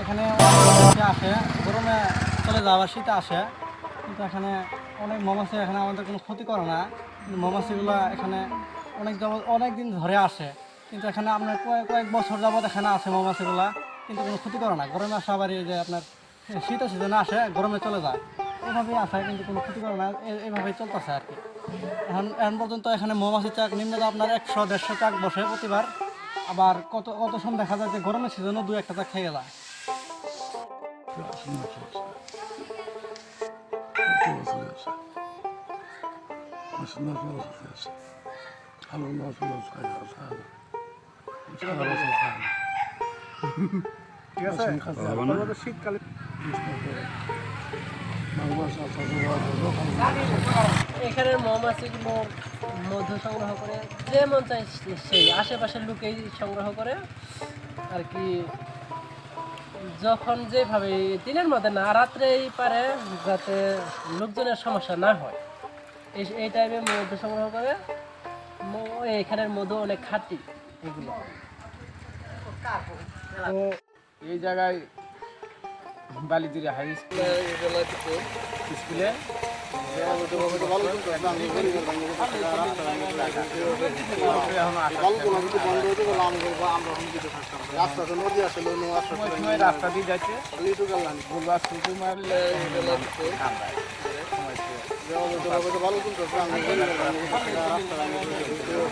এখানে আসে, গরমে চলে আবার শীতে আসে, কিন্তু এখানে অনেক মৌমাছি এখানে আমাদের কোনো ক্ষতি করে না। মৌমাছিগুলো এখানে অনেক অনেক দিন ধরে আসে, কিন্তু এখানে আপনার কয়েক কয়েক বছর যাবত এখানে আসে মৌমাছিগুলা, কিন্তু কোনো ক্ষতি করে না। গরমে আসে আবার যে আপনার শীতের সিজনে আসে, গরমে চলে যায়, এভাবেই আসে, কিন্তু কোনো ক্ষতি করে না, এ- এইভাবেই চলতেছে আর কি। এখন এখন পর্যন্ত এখানে মৌমাছি চাক, নিম্নে আপনার একশো, দেড়শো চাক বসে প্রতিবার। আবার কত কত সময় দেখা যায় যে গরমের সিজনও দু একটা চাক খেয়ে যায়। শীতকালে এখানের মৌমাছিগুলো মধু সংগ্রহ করে যে মন চায় সেই আশেপাশের লোকেই সংগ্রহ করে আর কি। যখন যেভাবে দিনের মধ্যে না, রাত্রেই পারে যাতে লোকজনের সমস্যা না হয়। এই এই টাইমে মধু সংগ্রহ করে এখানের মধু অনেক খাঁটি এগুলো। এই জায়গায় বালিদিরে হাই স্কুলে স্কুলে রাস্তা দিয়ে যাচ্ছে। ভালো